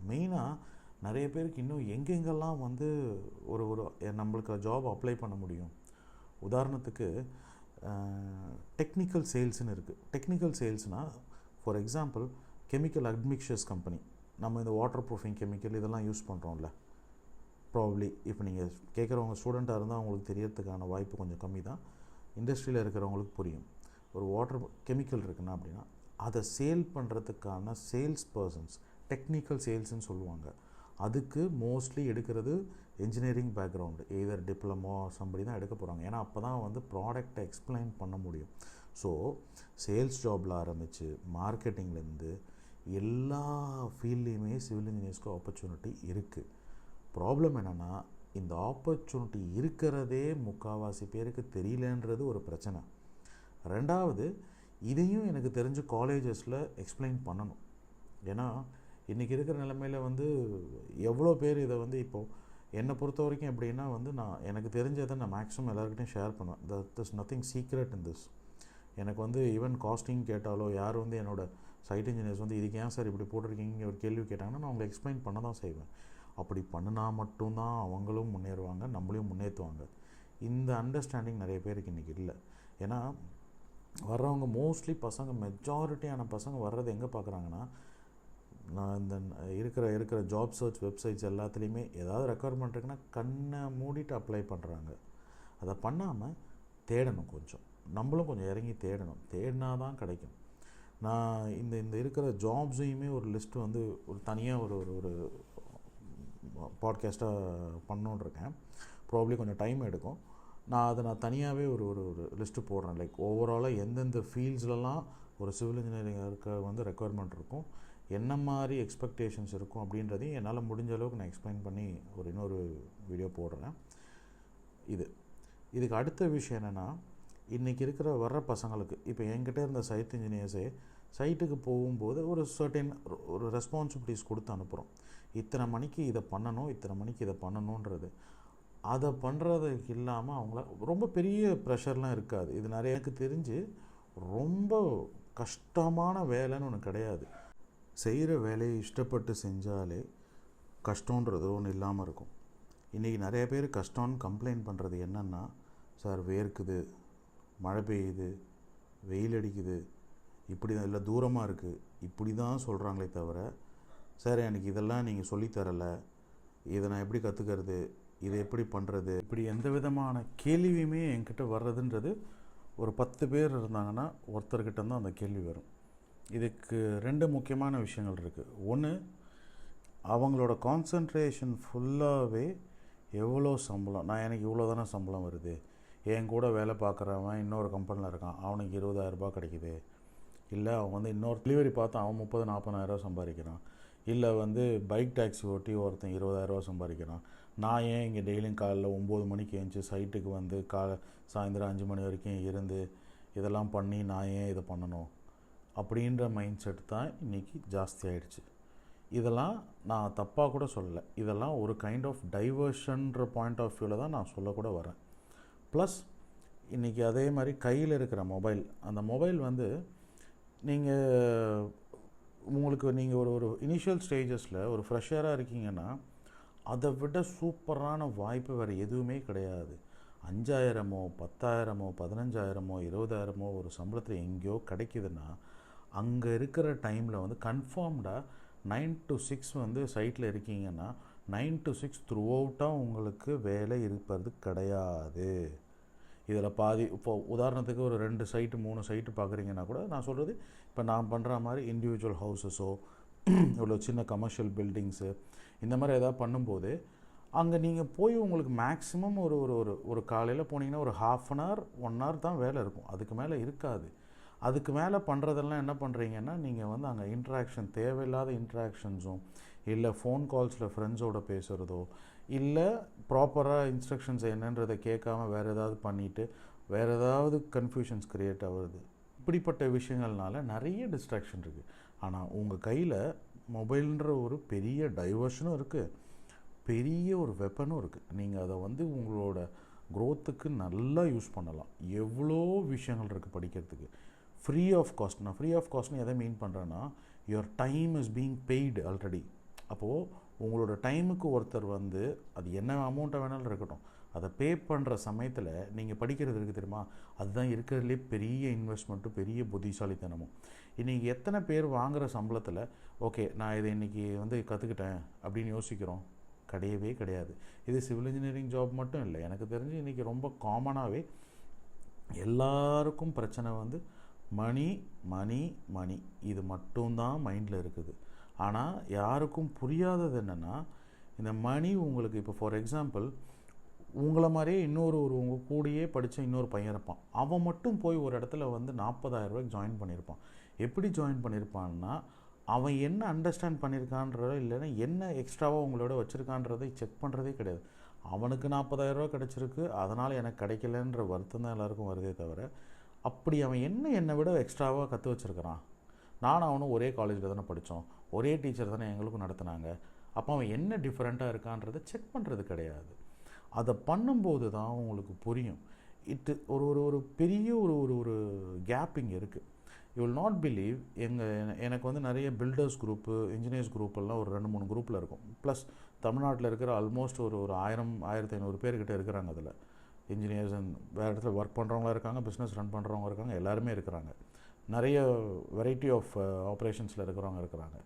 மெயினாக நிறைய பேருக்கு இன்னும் எங்கெங்கெல்லாம் வந்து ஒரு ஒரு நம்மளுக்கு ஜாப் அப்ளை பண்ண முடியும். உதாரணத்துக்கு டெக்னிக்கல் சேல்ஸ்னு இருக்குது technical சேல்ஸ்னால் for example chemical admixtures company நம்ம இந்த வாட்டர் ப்ரூஃபிங் கெமிக்கல் இதெல்லாம் யூஸ் பண்ணுறோம்ல ப்ராப்ளி இப்போ நீங்கள் கேட்குறவங்க ஸ்டூடெண்ட்டாக இருந்தால் அவங்களுக்கு தெரியறதுக்கான வாய்ப்பு கொஞ்சம் கம்மி தான். இண்டஸ்ட்ரியில் இருக்கிறவங்களுக்கு புரியும். ஒரு வாட்டர் கெமிக்கல் இருக்குன்னா அப்படின்னா அதை சேல் பண்ணுறதுக்கான சேல்ஸ் பர்சன்ஸ் டெக்னிக்கல் சேல்ஸ்னு சொல்லுவாங்க. அதுக்கு மோஸ்ட்லி எடுக்கிறது engineering background either diploma somebody தான் எடுக்க போகிறாங்க ஏன்னா அப்போ தான் வந்து ப்ராடக்டை எக்ஸ்பிளைன் பண்ண முடியும். ஸோ சேல்ஸ் ஜாபில் ஆரம்பித்து மார்க்கெட்டிங்லேருந்து எல்லா ஃபீல்ட்லேயுமே சிவில் இன்ஜினியர்ஸ்க்கு ஆப்பர்ச்சுனிட்டி இருக்குது ப்ராப்ளம் என்னென்னா இந்த ஆப்பர்ச்சுனிட்டி இருக்கிறதே முக்கால்வாசி பேருக்கு தெரியலன்றது ஒரு பிரச்சனை. ரெண்டாவது இதையும் எனக்கு தெரிஞ்சு காலேஜஸில் எக்ஸ்பிளைன் பண்ணணும். ஏன்னா இன்றைக்கி இருக்கிற நிலமையில் வந்து எவ்வளோ பேர் இதை வந்து இப்போது என்னை பொறுத்த வரைக்கும் எப்படின்னா வந்து நான் எனக்கு தெரிஞ்சதை நான் மேக்ஸிமம் எல்லாருக்கிட்டையும் ஷேர் பண்ணுவேன். That is nothing secret in this எனக்கு வந்து ஈவன் காஸ்டிங் கேட்டாலோ யார் வந்து என்னோட சைட் இன்ஜினியர்ஸ் வந்து இதுக்கு ஏன் சார் இப்படி போட்டிருக்கீங்க? ஒரு கேள்வி கேட்டாங்கன்னா நான் அவங்களை எக்ஸ்பிளைன் பண்ண தான் செய்வேன். அப்படி பண்ணினா மட்டும்தான் அவங்களும் முன்னேறுவாங்க நம்மளையும் முன்னேற்றுவாங்க இந்த அண்டர்ஸ்டாண்டிங் நிறைய பேருக்கு இன்றைக்கி இல்லை. ஏன்னா வர்றவங்க மோஸ்ட்லி பசங்க மெஜாரிட்டியான பசங்க வர்றது எங்கே பார்க்குறாங்கன்னா நான் இந்த இருக்கிற இருக்கிற ஜாப் சர்ச் வெப்சைட்ஸ் எல்லாத்துலேயுமே ஏதாவது ரெக்குவயர்மெண்ட் இருக்குன்னா கண்ணை மூடிட்டு அப்ளை பண்ணுறாங்க அதை பண்ணாமல் தேடணும் கொஞ்சம். நம்மளும் கொஞ்சம் இறங்கி தேடணும். தேடினா தான் கிடைக்கும். நான் இந்த இந்த இருக்கிற ஜாப்ஸையுமே ஒரு லிஸ்ட்டு வந்து ஒரு தனியாக ஒரு ஒரு ஒரு பாட்காஸ்ட்டாக பண்ணணுன்னு இருக்கேன். ப்ராப்ளி கொஞ்சம் டைம் எடுக்கும். நான் அதை நான் தனியாகவே ஒரு ஒரு ஒரு லிஸ்ட்டு போடுறேன். லைக் ஓவராலாக எந்தெந்த ஃபீல்ட்ஸ்லலாம் ஒரு சிவில் இன்ஜினியரிங் இருக்க வந்து ரெக்குவயர்மெண்ட் இருக்கும். என்ன மாதிரி எக்ஸ்பெக்டேஷன்ஸ் இருக்கும் அப்படின்றதையும் என்னால் முடிஞ்ச அளவுக்கு நான் எக்ஸ்பிளைன் பண்ணி ஒரு இன்னொரு வீடியோ போடுறேன். இது. இதுக்கு அடுத்த விஷயம் என்னென்னா இன்றைக்கி இருக்கிற வர்ற பசங்களுக்கு இப்போ என்கிட்ட இருந்த சைட் இன்ஜினியர்ஸே சைட்டுக்கு போகும்போது ஒரு சர்டன் ஒரு ரெஸ்பான்சிபிலிட்டிஸ் கொடுத்து அனுப்புகிறோம் இத்தனை மணிக்கு இதை பண்ணணும் இத்தனை மணிக்கு இதை பண்ணணுன்றது. அதை பண்ணுறதுக்கு இல்லாமல் அவங்கள ரொம்ப பெரிய ப்ரெஷர்லாம் இருக்காது. இது நிறைய எனக்கு தெரிஞ்சு ரொம்ப கஷ்டமான வேலைன்னு ஒன்று கிடையாது. செய்கிற வேலையை இஷ்டப்பட்டு செஞ்சாலே கஷ்டன்றது ஒன்று இல்லாமல் இருக்கும். இன்றைக்கி நிறைய பேர் கஷ்டம்னு கம்ப்ளைண்ட் பண்ணுறது என்னென்னா சார் வேர்க்குது மழை பெய்யுது வெயில் அடிக்குது இப்படி தான் இல்லை தூரமாக இருக்குது இப்படி தான் சொல்கிறாங்களே தவிர சார் எனக்கு இதெல்லாம் நீங்கள் சொல்லித்தரலை இதை நான் எப்படி கற்றுக்கிறது இதை எப்படி பண்ணுறது இப்படி எந்த விதமான கேள்வியுமே என்கிட்ட வர்றதுன்றது ஒரு பத்து பேர் இருந்தாங்கன்னா ஒருத்தர்கிட்ட தான் அந்த கேள்வி வரும். இதுக்கு ரெண்டு முக்கியமான விஷயங்கள் இருக்குது ஒன்று அவங்களோட கான்சன்ட்ரேஷன் ஃபுல்லாகவே எவ்வளோ சம்பளம்? நான் எனக்கு இவ்வளோ தானே சம்பளம் வருது. என் கூட வேலை பார்க்குறவன் இன்னொரு கம்பெனியில் இருக்கான். அவனுக்கு இருபதாயிரரூபா கிடைக்குது. இல்லை அவன் வந்து இன்னொரு டெலிவரி பார்த்து அவன் முப்பது நாற்பதாயிரரூவா சம்பாதிக்கிறான். இல்லை வந்து பைக் டாக்ஸி ஓட்டி ஒருத்தன் இருபதாயிரரூவா சம்பாதிக்கிறான். நான் ஏன் இங்கே டெய்லியும் காலைல ஒம்பது மணிக்கு எழுந்துச்சி சைட்டுக்கு வந்து கா சாயந்தரம் அஞ்சு மணி வரைக்கும் இருந்து இதெல்லாம் பண்ணி நான் ஏன் இதை பண்ணணும்? அப்படின்ற மைண்ட் செட் தான் இன்றைக்கி ஜாஸ்தி ஆயிடுச்சு. இதெல்லாம் நான் தப்பாக கூட சொல்லலை. இதெல்லாம் ஒரு கைண்ட் ஆஃப் டைவர்ஷன்ற பாயிண்ட் ஆஃப் வியூவில் தான் நான் சொல்லக்கூட வரேன். ப்ளஸ் இன்றைக்கி அதே மாதிரி கையில் இருக்கிற மொபைல் அந்த மொபைல் வந்து நீங்கள் உங்களுக்கு நீங்கள் ஒரு ஒரு இனிஷியல் ஸ்டேஜஸில் ஒரு ஃப்ரெஷராக இருக்கீங்கன்னா அதை விட சூப்பரான வாய்ப்பு வேறு எதுவுமே கிடையாது. அஞ்சாயிரமோ பத்தாயிரமோ பதினஞ்சாயிரமோ இருபதாயிரமோ ஒரு சம்பளத்தில் எங்கேயோ கிடைக்குதுன்னா அங்கே இருக்கிற டைமில் வந்து கன்ஃபார்ம்டாக நைன் டு சிக்ஸ் வந்து சைட்டில் இருக்கீங்கன்னா நைன் டு சிக்ஸ் த்ரூ அவுட்டாக உங்களுக்கு வேலை இருப்பது கிடையாது. இதில் பாதி இப்போ உதாரணத்துக்கு ஒரு ரெண்டு சைட்டு மூணு சைட்டு பார்க்குறீங்கன்னா கூட நான் சொல்கிறது இப்போ நான் பண்ணுற மாதிரி இண்டிவிஜுவல் ஹவுசஸோ இவ்வளோ சின்ன கமர்ஷியல் பில்டிங்ஸு இந்த மாதிரி எதாவது பண்ணும்போது அங்கே நீங்கள் போய் உங்களுக்கு மேக்ஸிமம் ஒரு ஒரு ஒரு ஒரு காலையில் போனீங்கன்னா ஒரு half an hour one hour தான் வேலை இருக்கும். அதுக்கு மேலே இருக்காது. அதுக்கு மேலே பண்ணுறதெல்லாம் என்ன பண்ணுறீங்கன்னா நீங்கள் வந்து அங்கே இன்ட்ராக்ஷன் தேவையில்லாத இன்ட்ராக்ஷன்ஸும் இல்லை ஃபோன் கால்ஸில் ஃப்ரெண்ட்ஸோட பேசுகிறதோ இல்லை ப்ராப்பராக இன்ஸ்ட்ரக்ஷன்ஸ் என்னன்றதை கேட்காம வேறு ஏதாவது பண்ணிவிட்டு வேறு ஏதாவது கன்ஃபியூஷன்ஸ் க்ரியேட் ஆகுது இப்படிப்பட்ட விஷயங்கள்னால நிறைய டிஸ்ட்ராக்ஷன் இருக்குது ஆனால் உங்கள் கையில் மொபைல்ன்ற ஒரு பெரிய டைவர்ஷனும் இருக்குது பெரிய ஒரு வெப்பனும் இருக்குது நீங்கள் அதை வந்து உங்களோட க்ரோத்துக்கு நல்லா யூஸ் பண்ணலாம். எவ்வளோ விஷயங்கள் இருக்குது படிக்கிறதுக்கு. ஃப்ரீ ஆஃப் காஸ்ட் நான் ஃப்ரீ ஆஃப் காஸ்ட்னு எதை மீன் பண்ணுறேன்னா your time is being paid already அப்போது உங்களோட டைமுக்கு ஒருத்தர் வந்து அது என்ன அமௌண்ட்டை வேணாலும் இருக்கட்டும் அதை பே பண்ணுற சமயத்தில் நீங்கள் படிக்கிறது இருக்குது தெரியுமா? அதுதான் இருக்கிறதுலே பெரிய இன்வெஸ்ட்மெண்ட்டும் பெரிய புத்திசாலித்தனமும் இன்றைக்கி எத்தனை பேர் வாங்குகிற சம்பளத்தில் ஓகே நான் இதை இன்றைக்கி வந்து கற்றுக்கிட்டேன் அப்படின்னு யோசிக்கிறோம். கிடையவே கிடையாது. இது சிவில் இன்ஜினியரிங் ஜாப் மட்டும் இல்லை. எனக்கு தெரிஞ்சு இன்றைக்கி ரொம்ப காமனாகவே எல்லாருக்கும் பிரச்சனை வந்து மணி மணி மணி. இது மட்டும்தான் மைண்டில் இருக்குது. ஆனால் யாருக்கும் புரியாதது என்னென்னா இந்த மணி உங்களுக்கு இப்போ ஃபார் எக்ஸாம்பிள் உங்களை மாதிரியே இன்னொரு ஒரு உங்கள் கூடயே படித்த இன்னொரு பையன் இருப்பான். அவன் மட்டும் போய் ஒரு இடத்துல வந்து நாற்பதாயிரம் ரூபாய்க்கு ஜாயின் பண்ணியிருப்பான். எப்படி ஜாயின் பண்ணியிருப்பான்னா அவன் என்ன அண்டர்ஸ்டாண்ட் பண்ணியிருக்கான்றதோ இல்லைன்னா என்ன எக்ஸ்ட்ராவாக உங்களோட வச்சுருக்கான்றதை செக் பண்ணுறதே கிடையாது. அவனுக்கு நாற்பதாயிரரூவா கிடச்சிருக்கு. அதனால் எனக்கு கிடைக்கலன்ற வருத்தம் தான் எல்லாருக்கும் வருதே தவிர அப்படி அவன் என்ன என்னை விட எக்ஸ்ட்ராவாக கற்று வச்சுருக்கிறான்? நானும் அவனும் ஒரே காலேஜில் தானே படித்தோம் ஒரே டீச்சர் தானே எங்களுக்கும் நடத்துனாங்க. அப்போ அவன் என்ன டிஃப்ரெண்ட்டாக இருக்கான்றதை செக் பண்ணுறது கிடையாது. அதை பண்ணும்போது தான் உங்களுக்கு புரியும். இட்டு ஒரு ஒரு ஒரு பெரிய ஒரு ஒரு ஒரு கேப் இங்கே இருக்குது யூ வில் நாட் பிலீவ் எங்கள் எனக்கு வந்து நிறைய பில்டர்ஸ் குரூப்பு இன்ஜினியர்ஸ் குரூப்பெல்லாம் ஒரு ரெண்டு மூணு குரூப்பில் இருக்கும். ப்ளஸ் தமிழ்நாட்டில் இருக்கிற ஆல்மோஸ்ட் ஒரு ஒரு ஆயிரம் ஆயிரத்தி ஐநூறு பேர்கிட்ட இருக்கிறாங்க அதில். இன்ஜினியர்ஸ் அண்ட் வேறு இடத்துல ஒர்க் பண்ணுறவங்க இருக்காங்க பிஸ்னஸ் ரன் பண்ணுறவங்க இருக்காங்க எல்லாருமே இருக்கிறாங்க. நிறைய வெரைட்டி ஆஃப் ஆப்ரேஷன்ஸில் இருக்கிறவங்க இருக்கிறாங்க.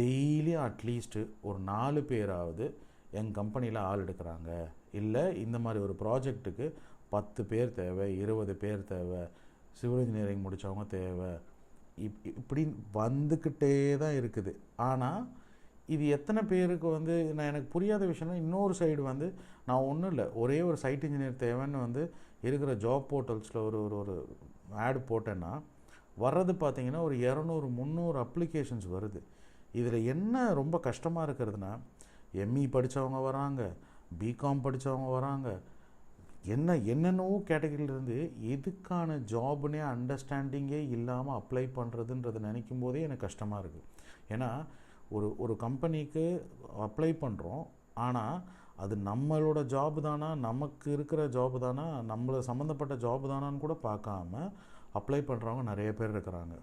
டெய்லி அட்லீஸ்ட்டு ஒரு நாலு பேராவது எங்கள் கம்பெனியில் ஆள் எடுக்கிறாங்க. இல்லை இந்த மாதிரி ஒரு ப்ராஜெக்ட்டுக்கு பத்து பேர் தேவை இருபது பேர் தேவை சிவில் இன்ஜினியரிங் முடித்தவங்க தேவை. இப் இப்படி வந்துக்கிட்டே தான் இருக்குது. ஆனால் இது எத்தனை பேருக்கு வந்து நான் எனக்கு புரியாத விஷயம்னா இன்னொரு சைடு வந்து நான் ஒன்றும் இல்லை. ஒரே ஒரு சைட் இன்ஜினியர் தேவைன்னு வந்து இருக்கிற ஜாப் போர்ட்டல்ஸில் ஒரு ஒரு ஒரு ஆட் போட்டேன்னா வர்றது பார்த்தீங்கன்னா ஒரு இரநூறு முந்நூறு அப்ளிகேஷன்ஸ் வருது. இதில் என்ன ரொம்ப கஷ்டமாக இருக்கிறதுனா எம்இ படித்தவங்க வராங்க பிகாம் படித்தவங்க வராங்க என்ன என்னென்னவோ கேட்டகரியிலேருந்து எதுக்கான ஜாப்னே அண்டர்ஸ்டாண்டிங்கே இல்லாமல் அப்ளை பண்ணுறதுன்றதை நினைக்கும் போதே எனக்கு கஷ்டமாக இருக்குது ஏன்னா ஒரு ஒரு கம்பெனிக்கு அப்ளை பண்ணுறோம் ஆனால் அது நம்மளோட ஜாப் தானா? நமக்கு இருக்கிற ஜாப் தானா? நம்மளை சம்மந்தப்பட்ட ஜாப் தானான்னு கூட பார்க்காம அப்ளை பண்ணுறவங்க நிறைய பேர் இருக்கிறாங்க.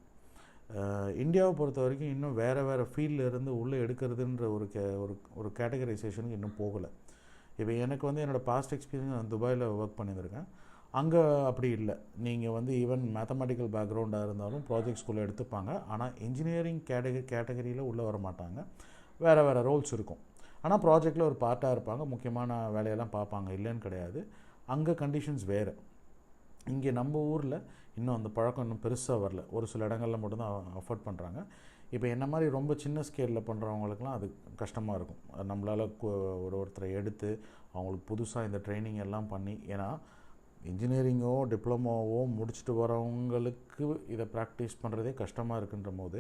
இந்தியாவை பொறுத்த வரைக்கும் இன்னும் வேறு வேறு ஃபீல்டில் இருந்து உள்ளே எடுக்கிறதுன்ற ஒரு கே ஒரு ஒரு கேட்டகரைசேஷனுக்கு இன்னும் போகலை. இப்போ எனக்கு வந்து என்னோடய பாஸ்ட் எக்ஸ்பீரியன்ஸ் நான் துபாயில் ஒர்க் பண்ணியிருக்கேன் அங்கே அப்படி இல்லை. நீங்கள் வந்து ஈவன் மேத்தமெட்டிக்கல் பேக்ரவுண்டாக இருந்தாலும் ப்ராஜெக்ட் ஸ்கூலில் எடுத்துப்பாங்க. ஆனால் இன்ஜினியரிங் கேட்டகரி கேட்டகரியில் உள்ளே வர மாட்டாங்க வேறு வேறு ரோல்ஸ் இருக்கும். ஆனால் ப்ராஜெக்டில் ஒரு பார்ட்டாக இருப்பாங்க. முக்கியமான வேலையெல்லாம் பார்ப்பாங்க. இல்லைன்னு கிடையாது. அங்கே கண்டிஷன்ஸ் வேறு. இங்கே நம்ம ஊரில் இன்னும் அந்த பழக்கம் இன்னும் பெருசாக வரல. ஒரு சில இடங்களில் மட்டும்தான் அஃபோர்ட் பண்ணுறாங்க இப்போ என்ன மாதிரி ரொம்ப சின்ன ஸ்கேலில் பண்ணுறவங்களுக்குலாம் அது கஷ்டமாக இருக்கும். நம்மளால் ஒரு ஒருத்தரை எடுத்து அவங்களுக்கு புதுசாக இந்த ட்ரைனிங் எல்லாம் பண்ணி ஏன்னா இன்ஜினியரிங்கோ டிப்ளமோவோ முடிச்சுட்டு வரவங்களுக்கு இதை ப்ராக்டிஸ் பண்ணுறதே கஷ்டமாக இருக்குன்ற போது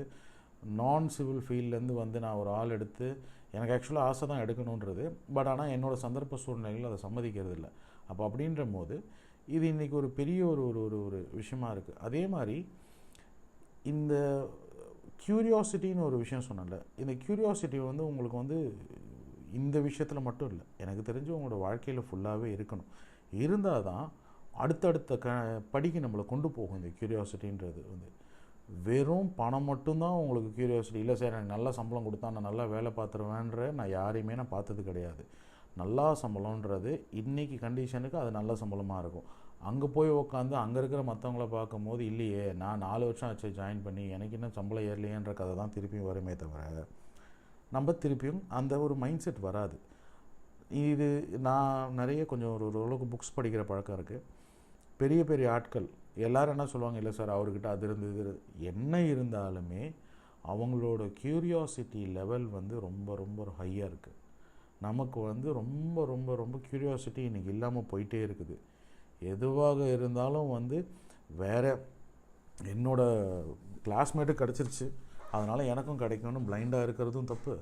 நான் சிவில் ஃபீல்ட்லேருந்து வந்து நான் ஒரு ஆள் எடுத்து எனக்கு ஆக்சுவலாக ஆசை தான் எடுக்கணுன்றது பட் ஆனால் என்னோடய சந்தர்ப்ப சூழ்நிலைகள் அதை சம்மதிக்கிறது இல்லை அப்போ அப்படின்ற போது இது இன்றைக்கி ஒரு பெரிய ஒரு ஒரு ஒரு ஒரு விஷயமா இருக்குது அதே மாதிரி இந்த க்யூரியாசிட்டின்னு ஒரு விஷயம் சொன்னல இந்த க்யூரியாசிட்டி வந்து உங்களுக்கு வந்து இந்த விஷயத்தில் மட்டும் இல்லை. எனக்கு தெரிஞ்சு உங்களோட வாழ்க்கையில் ஃபுல்லாகவே இருக்கணும். இருந்தால் தான் அடுத்தடுத்த க படிக்கு நம்மளை கொண்டு போகும் இந்த க்யூரியாசிட்டின்றது வந்து. வெறும் பணம் மட்டும்தான் உங்களுக்கு கியூரியாசிட்டி இல்லை சார் எனக்கு நல்ல சம்பளம் கொடுத்தா நான் நல்லா வேலை பார்த்துருவேன்ற நான் யாரையுமே நான் பார்த்தது கிடையாது. நல்லா சம்பளன்றது இன்றைக்கி கண்டிஷனுக்கு அது நல்ல சம்பளமாக இருக்கும். அங்கே போய் உட்காந்து அங்கே இருக்கிற மற்றவங்கள பார்க்கும்போது இல்லையே நான் நாலு வருஷம் ஆச்சு ஜாயின் பண்ணி எனக்கு இன்னும் சம்பளம் ஏறலையேன்ற கதை தான் திருப்பியும் வருமே தவிர நம்ம திருப்பியும் அந்த ஒரு மைண்ட் செட் வராது. இது நான் நிறைய கொஞ்சம் ஒரு ஓரளவுக்கு புக்ஸ் படிக்கிற பழக்கம் இருக்குது பெரிய பெரிய ஆட்கள் எல்லோரும் என்ன சொல்லுவாங்க இல்லை சார் அவர்கிட்ட அது இருந்தது என்ன இருந்தாலுமே அவங்களோட க்யூரியாசிட்டி லெவல் வந்து ரொம்ப ரொம்ப ஹையாக இருக்குது நமக்கு வந்து ரொம்ப ரொம்ப ரொம்ப க்யூரியாசிட்டி இன்றைக்கி இல்லாமல் போயிட்டே இருக்குது. எதுவாக இருந்தாலும் வந்து வேறு என்னோடய கிளாஸ்மேட்டு கிடச்சிருச்சு. அதனால் எனக்கும் கிடைக்கணும்னு பிளைண்டாக இருக்கிறதும் தப்பு.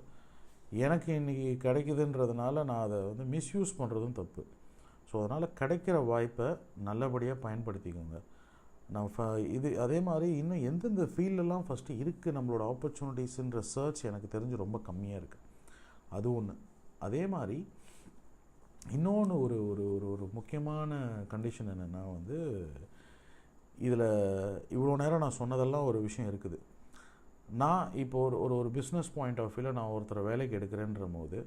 எனக்கு இன்றைக்கி கிடைக்குதுன்றதுனால நான் அதை வந்து மிஸ்யூஸ் பண்ணுறதும் தப்பு. ஸோ அதனால் கிடைக்கிற வாய்ப்பை நல்லபடியாக பயன்படுத்திக்கோங்க. நான் ஃப இது அதே மாதிரி இன்னும் எந்தெந்த ஃபீல்டெல்லாம் ஃபஸ்ட்டு இருக்குது நம்மளோட ஆப்பர்ச்சுனிட்டிஸுன்ற சர்ச் எனக்கு தெரிஞ்சு ரொம்ப கம்மியாக இருக்குது அது ஒன்று அதே மாதிரி இன்னொன்று ஒரு ஒரு ஒரு ஒரு முக்கியமான கண்டிஷன் என்னென்னா வந்து இதில் இவ்வளோ நேரம் நான் சொன்னதெல்லாம் ஒரு விஷயம் இருக்குது. நான் இப்போ ஒரு ஒரு ஒரு பிஸ்னஸ் பாயிண்ட் ஆஃப் வியூவில் நான் ஒருத்தரை வேலைக்கு எடுக்கிறேன்ற போது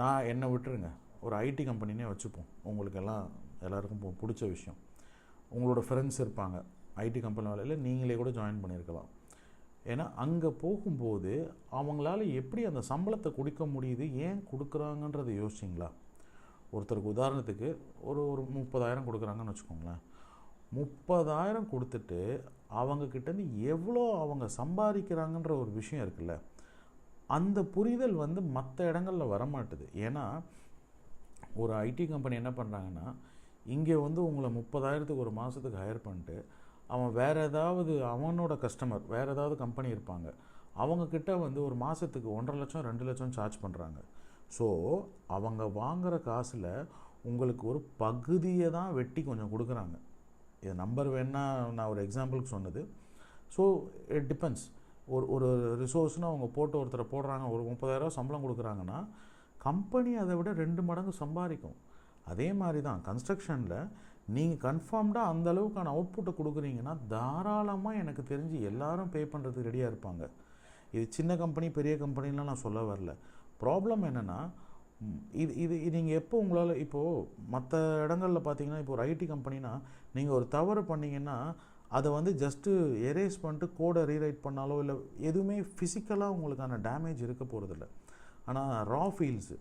நான் என்னை விட்டுருங்க. ஒரு ஐடி கம்பெனினே வச்சுப்போம். உங்களுக்கு எல்லாம் எல்லாருக்கும் பிடிச்ச விஷயம். உங்களோட ஃப்ரெண்ட்ஸ் இருப்பாங்க. ஐடி கம்பெனி வேலையில் நீங்களே கூட ஜாயின் பண்ணியிருக்கலாம் ஏன்னா அங்கே போகும்போது அவங்களால எப்படி அந்த சம்பளத்தை கொடுக்க முடியுது ஏன் கொடுக்குறாங்கன்றதை யோசிச்சிங்களா? ஒருத்தருக்கு உதாரணத்துக்கு ஒரு ஒரு முப்பதாயிரம் கொடுக்குறாங்கன்னு வச்சுக்கோங்களேன். முப்பதாயிரம் கொடுத்துட்டு அவங்கக்கிட்டேருந்து எவ்வளோ அவங்க சம்பாதிக்கிறாங்கன்ற ஒரு விஷயம் இருக்குல்ல அந்த புரிதல் வந்து மற்ற இடங்களில் வரமாட்டுது. ஏன்னா ஒரு ஐடி கம்பெனி என்ன பண்ணுறாங்கன்னா இங்கே வந்து உங்களை முப்பதாயிரத்துக்கு ஒரு மாதத்துக்கு ஹையர் பண்ணிட்டு அவன் வேறு ஏதாவது அவனோட கஸ்டமர் வேறு ஏதாவது கம்பெனி இருப்பாங்க. அவங்கக்கிட்ட வந்து ஒரு மாதத்துக்கு ஒன்றரை லட்சம் ரெண்டு லட்சம் சார்ஜ் பண்ணுறாங்க ஸோ அவங்க வாங்குகிற காசில் உங்களுக்கு ஒரு பகுதியை தான் வெட்டி கொஞ்சம் கொடுக்குறாங்க. இது நம்பர் வேணா நான் ஒரு எக்ஸாம்பிளுக்கு சொன்னது. ஸோ இட் டிபெண்ட்ஸ் ஒரு ஒரு ரிசோர்ஸ்னு அவங்க போட்டு ஒருத்தரை போடுறாங்க ஒரு முப்பதாயிரரூவா சம்பளம் கொடுக்குறாங்கன்னா கம்பெனி அதை விட ரெண்டு மடங்கு சம்பாதிக்கும். அதே மாதிரி தான் கன்ஸ்ட்ரக்ஷனில் நீங்கள் கன்ஃபார்ம்டாக அந்த அளவுக்கான அவுட்புட்டை கொடுக்குறீங்கன்னா தாராளமாக எனக்கு தெரிஞ்சு எல்லாரும் பே பண்ணுறதுக்கு ரெடியாக இருப்பாங்க. இது சின்ன கம்பெனி பெரிய கம்பெனிலாம் நான் சொல்ல வரல. ப்ராப்ளம் என்னென்னா இது இது இது நீங்கள் எப்போ உங்களால் இப்போது மற்ற இடங்களில் பார்த்தீங்கன்னா இப்போ ஒரு ஐடி கம்பெனினா நீங்கள் ஒரு தவறு பண்ணீங்கன்னா அதை வந்து ஜஸ்ட்டு எரேஸ் பண்ணிட்டு கோடை ரீரைட் பண்ணாலோ இல்லை எதுவுமே ஃபிசிக்கலாக உங்களுக்கான டேமேஜ் இருக்க போகிறதில்ல ஆனால் raw fields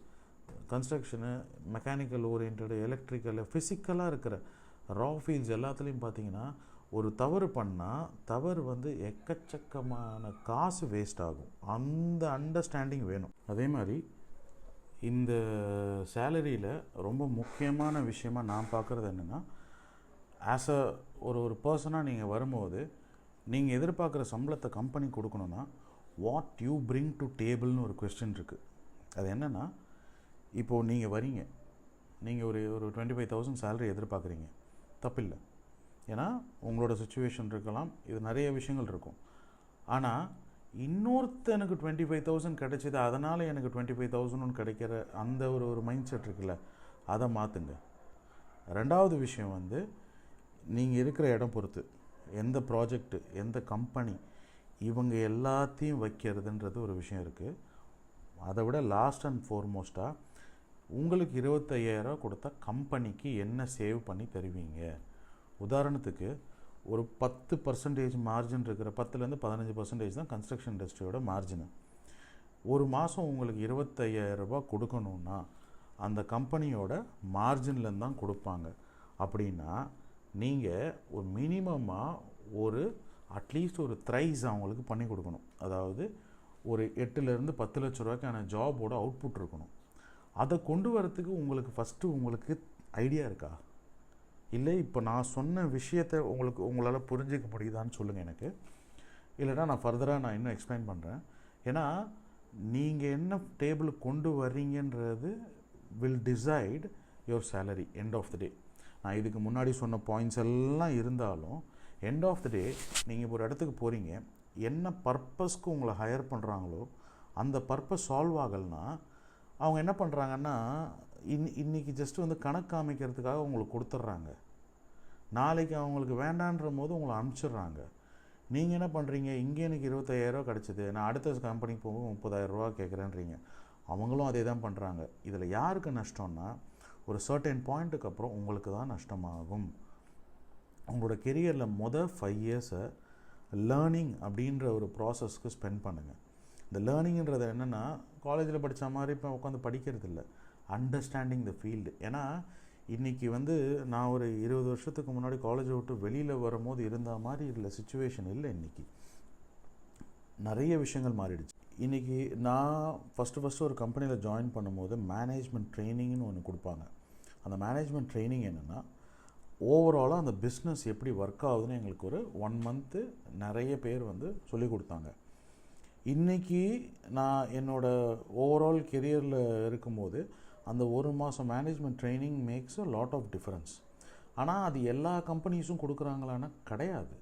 construction mechanical oriented electrical ஃபிசிக்கலாக இருக்கிற ரா ஃபீல்ட்ஸ் எல்லாத்துலேயும் பார்த்தீங்கன்னா ஒரு தவறு பண்ணால் தவறு வந்து எக்கச்சக்கமான காசு வேஸ்ட் ஆகும். அந்த அண்டர்ஸ்டாண்டிங் வேணும். அதே மாதிரி இந்த சேலரியில் ரொம்ப முக்கியமான விஷயமா நான் பார்க்குறது என்னென்னா ஆஸ் அ ஒரு ஒரு பர்சனாக நீங்கள் வரும்போது நீங்கள் எதிர்பார்க்குற சம்பளத்தை கம்பெனி கொடுக்கணுன்னா வாட் யூ பிரிங் டு டேபிள்னு ஒரு கொஸ்டின் இருக்குது அது என்னென்னா இப்போது நீங்கள் வரீங்க. நீங்கள் ஒரு ஒரு டுவெண்ட்டி ஃபைவ் தௌசண்ட் சேலரி எதிர்பார்க்குறீங்க. தப்பில்லை. ஏன்னா உங்களோட சுச்சுவேஷன் இருக்கலாம். இது நிறைய விஷயங்கள் இருக்கும். ஆனால் இன்னொருத்தனுக்கு டுவெண்ட்டி ஃபைவ் தௌசண்ட் கிடைச்சிது அதனால் எனக்கு டுவெண்ட்டி ஃபைவ் தௌசண்ட் கிடைக்கிற அந்த ஒரு ஒரு மைண்ட் செட் இருக்குல்ல அதை மாற்றுங்க ரெண்டாவது விஷயம் வந்து நீங்கள் இருக்கிற இடம் பொறுத்து எந்த ப்ராஜெக்ட்டு எந்த கம்பெனி இவங்க எல்லாத்தையும் வைக்கிறதுன்றது ஒரு விஷயம் இருக்குது அதை விட லாஸ்ட் அண்ட் ஃபோர்மோஸ்ட்டாக உங்களுக்கு இருபத்தையாயிரம் கொடுத்தா கம்பெனிக்கு என்ன சேவ் பண்ணி தருவீங்க? உதாரணத்துக்கு ஒரு பத்து பர்சன்டேஜ் மார்ஜின் இருக்கிற பத்துலேருந்து பதினஞ்சு பர்சன்டேஜ் தான் கன்ஸ்ட்ரக்ஷன் இண்டஸ்ட்ரியோட மார்ஜினு ஒரு மாதம் உங்களுக்கு இருபத்தையாயிரம் ரூபாய் கொடுக்கணுன்னா அந்த கம்பெனியோட மார்ஜின்லேருந்து தான் கொடுப்பாங்க. அப்படின்னா நீங்கள் ஒரு மினிமமாக ஒரு அட்லீஸ்ட் ஒரு த்ரைஸ் அவங்களுக்கு பண்ணி கொடுக்கணும். அதாவது ஒரு எட்டுலேருந்து பத்து லட்ச ரூபாய்க்கான ஜாபோட அவுட்புட் இருக்கணும். அதை கொண்டு வரத்துக்கு உங்களுக்கு ஃபஸ்ட்டு உங்களுக்கு ஐடியா இருக்கா? இல்லை இப்போ நான் சொன்ன விஷயத்தை உங்களுக்கு உங்களால் புரிஞ்சிக்க முடியுதான்னு சொல்லுங்கள் எனக்கு. இல்லைனா நான் ஃபர்தராக நான் இன்னும் எக்ஸ்பிளைன் பண்ணுறேன் ஏன்னா நீங்கள் என்ன டேபிளுக்கு கொண்டு வர்றீங்கன்றது will decide your salary end of the day நான் இதுக்கு முன்னாடி சொன்ன பாயிண்ட்ஸ் எல்லாம் இருந்தாலும் எண்ட் ஆஃப் த டே நீங்கள் இப்போ ஒரு இடத்துக்கு போகிறீங்க என்ன பர்பஸ்க்கு உங்களை ஹையர் பண்ணுறாங்களோ அந்த பர்பஸ் சால்வ் ஆகலைன்னா அவங்க என்ன பண்ணுறாங்கன்னா இன் இன்னைக்கு ஜஸ்ட் வந்து கணக்கு காமிக்கிறதுக்காக உங்களுக்கு கொடுத்துட்றாங்க நாளைக்கு அவங்களுக்கு வேண்டான்ற போது உங்களை அனுப்பிச்சிடுறாங்க நீங்கள் என்ன பண்ணுறீங்க இங்கே எனக்கு இருபத்தாயிரரூவா கிடச்சிது. நான் அடுத்த கம்பெனிக்கு போகும்போது முப்பதாயிரரூவா கேட்குறேன்றீங்க. அவங்களும் அதே தான் பண்ணுறாங்க இதில் யாருக்கு நஷ்டம்னா ஒரு சர்டன் பாயிண்ட்டுக்கு அப்புறம் உங்களுக்கு தான் நஷ்டமாகும். உங்களோட கெரியரில் மொதல் ஃபைவ் இயர்ஸை லேர்னிங் அப்படின்ற ஒரு ப்ராசஸ்க்கு ஸ்பெண்ட் பண்ணுங்கள் இந்த லேர்னிங்கிறது என்னென்னா காலேஜில் படித்த மாதிரி இப்போ உட்காந்து படிக்கிறது இல்லை. அண்டர்ஸ்டாண்டிங் த ஃபீல்டு ஏன்னா இன்றைக்கி வந்து நான் ஒரு இருபது வருஷத்துக்கு முன்னாடி காலேஜை விட்டு வெளியில் வரும்போது இருந்த மாதிரி இல்லை சுச்சுவேஷன் இல்லை இன்றைக்கி நிறைய விஷயங்கள் மாறிடுச்சு. இன்றைக்கி நான் ஃபஸ்ட்டு ஃபஸ்ட்டு ஒரு கம்பெனியில் ஜாயின் பண்ணும்போது மேனேஜ்மெண்ட் ட்ரைனிங்னு ஒன்று கொடுப்பாங்க. அந்த மேனேஜ்மெண்ட் ட்ரைனிங் என்னென்னா ஓவராலாக அந்த பிஸ்னஸ் எப்படி ஒர்க் ஆகுதுன்னு எங்களுக்கு ஒரு ஒன் மந்த்து நிறைய பேர் வந்து சொல்லி கொடுத்தாங்க. இன்றைக்கி நான் என்னோடய ஓவரால் கெரியரில் இருக்கும்போது அந்த ஒரு மாதம் management training makes a lot of difference ஆனால் அது எல்லா கம்பெனிஸும் கொடுக்குறாங்களான்னா கிடையாது.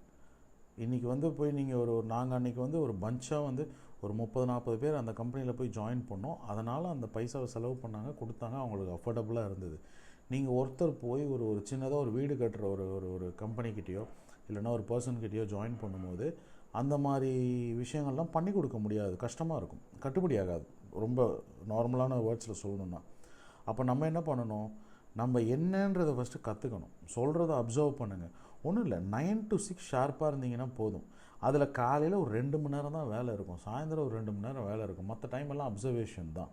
இன்றைக்கி வந்து போய் நீங்கள் ஒரு நாங்கள் அன்றைக்கி வந்து ஒரு பஞ்சாக வந்து ஒரு முப்பது நாற்பது பேர் அந்த கம்பெனியில் போய் ஜாயின் பண்ணோம். அதனால் அந்த பைசாவை செலவு பண்ணாங்க கொடுத்தாங்க அவங்களுக்கு அஃபோர்டபுளாக இருந்தது. நீங்கள் ஒருத்தர் போய் ஒரு ஒரு சின்னதாக ஒரு வீடு கட்டுற ஒரு ஒரு ஒரு கம்பெனிக்கிட்டேயோ இல்லைன்னா ஒரு பர்சன்கிட்டேயோ ஜாயின் பண்ணும்போது அந்த மாதிரி விஷயங்கள்லாம் பண்ணி கொடுக்க முடியாது. கஷ்டமாக இருக்கும். கட்டுப்படி ஆகாது. ரொம்ப நார்மலான வேர்ட்ஸில் சொல்லணுன்னா அப்போ நம்ம என்ன பண்ணணும்? நம்ம என்னன்றதை ஃபஸ்ட்டு கற்றுக்கணும் சொல்கிறத அப்சர்வ் பண்ணுங்கள் ஒன்றும் இல்லை. நைன் டு சிக்ஸ் ஷார்ப்பாக இருந்தீங்கன்னா போதும். அதில் காலையில் ஒரு ரெண்டு மணி நேரம் தான் வேலை இருக்கும். சாயந்தரம் ஒரு ரெண்டு மணி நேரம் வேலை இருக்கும். மற்ற டைம் எல்லாம் அப்சர்வேஷன் தான்.